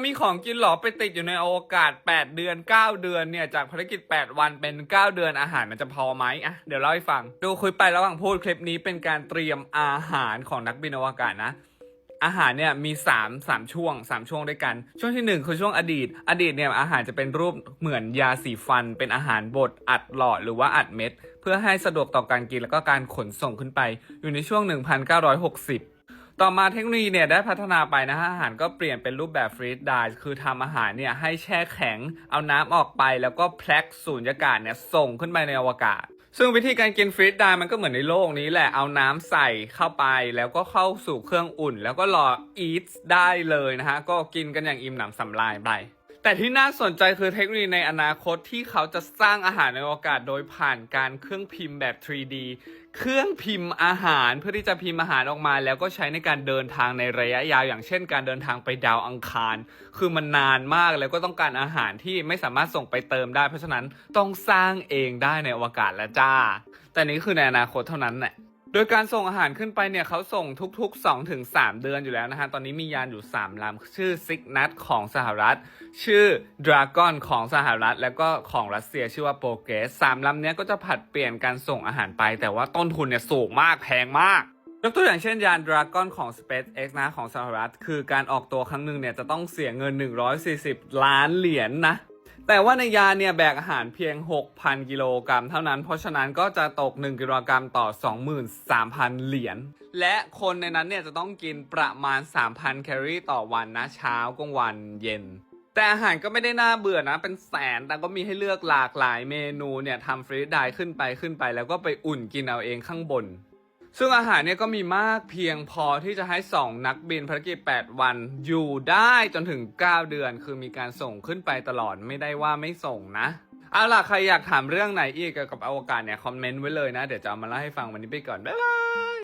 มีของกินหรอไปติดอยู่ในอวกาศ 8 เดือน 9 เดือนเนี่ย จากภารกิจ 8 วันเป็น 9 เดือนอาหารมันจะพอไหมอะเดี๋ยวเล่าให้ฟัง ดูคุยไประหว่างพูดคลิปนี้เป็นการเตรียมอาหารของนักบินอวกาศนะ อาหารเนี่ยมี 3 3 ช่วง 3 ช่วงด้วยกัน ช่วงที่ 1 คือช่วงอดีต อดีตเนี่ยอาหารจะเป็นรูปเหมือนยาสีฟัน เป็นอาหารบดอัดหลอดหรือว่าอัดเม็ด เพื่อให้สะดวกต่อการกินแล้วก็การขนส่งขึ้นไป อยู่ในช่วง 1960 ต่อมาเทคโนโลยีเนี่ยได้พัฒนาไปนะฮะอาหารก็เปลี่ยนเป็นรูปแบบฟรีดไดร์คือทำอาหารเนี่ยให้แช่แข็ง เอาน้ำออกไปแล้วก็แพลกสูญญากาศเนี่ยส่งขึ้นไปในอวกาศ ซึ่งวิธีการกินฟรีดไดมันก็เหมือนในโลกนี้แหละเอาน้ำใส่เข้าไปแล้วก็เข้าสู่เครื่องอุ่น แล้วก็รออีทได้เลยนะฮะก็กินกันอย่างอิ่มหนำสำราญไป แต่ที่น่าสนใจคือเทคโนโลยีในอนาคตที่เขาจะสร้างอาหารในอวกาศโดยผ่านการเครื่องพิมพ์แบบ 3D เครื่องพิมพ์อาหารเพื่อที่จะพิมพ์อาหารออกมา แล้วก็ใช้ในการเดินทางในระยะยาว อย่างเช่น การเดินทางไปดาวอังคาร คือมันนานมากแล้วก็ต้องการอาหารที่ไม่สามารถส่งไปเติมได้ เพราะฉะนั้นต้องสร้างเองได้ในอวกาศแล้วจ้า แต่นี้คือในอนาคตเท่านั้นแหละ โดยการส่งอาหารขึ้นไปเนี่ยเขาส่งทุก ๆ 2-3เดือนอยู่แล้วนะฮะ ตอนนี้มียานอยู่ 3ลำชื่อซิกนัทของสหรัฐ ชื่อดราก้อนของสหรัฐ แล้วก็ของรัสเซียชื่อว่าโปรเกสสามลำเนี้ยก็จะผัดเปลี่ยนการส่งอาหารไป แต่ว่าต้นทุนเนี่ยสูงมากแพงมากยกตัวอย่างเช่นยานดราก้อนของ SpaceX นะของสหรัฐ คือการออกตัวครั้งหนึ่งเนี่ยจะต้องเสียเงิน 140 ล้านเหรียญนนะ แต่ว่าในยานเนี่ยแบกอาหารเพียง 6,000 กิโลกรัมเท่านั้น เพราะฉะนั้นก็จะตก 1 กิโลกรัมต่อ 23,000 เหรียญ และคนในนั้นเนี่ยจะต้องกินประมาณ 3,000 แคลอรี่ต่อวันนะเช้ากลางวันเย็นแต่อาหารก็ไม่ได้น่าเบื่อนะ เป็นแสน แต่ก็มีให้เลือกหลากหลายเมนูเนี่ยทำฟรีดไดร์ขึ้นไปขึ้นไป แล้วก็ไปอุ่นกินเอาเองข้างบน ซึ่งอาหารเนี่ยก็มีมากเพียงพอที่จะให้ 2 นักบินภารกิจ 8 วันอยู่ได้จนถึง 9 เดือน คือมีการส่งขึ้นไปตลอดไม่ได้ว่าไม่ส่งนะเอาล่ะ ใครอยากถามเรื่องไหนอีกเกี่ยวกับอวกาศเนี่ย คอมเมนต์ไว้เลยนะ เดี๋ยวจะเอามาเล่าให้ฟังวันนี้ไปก่อน บ๊ายบาย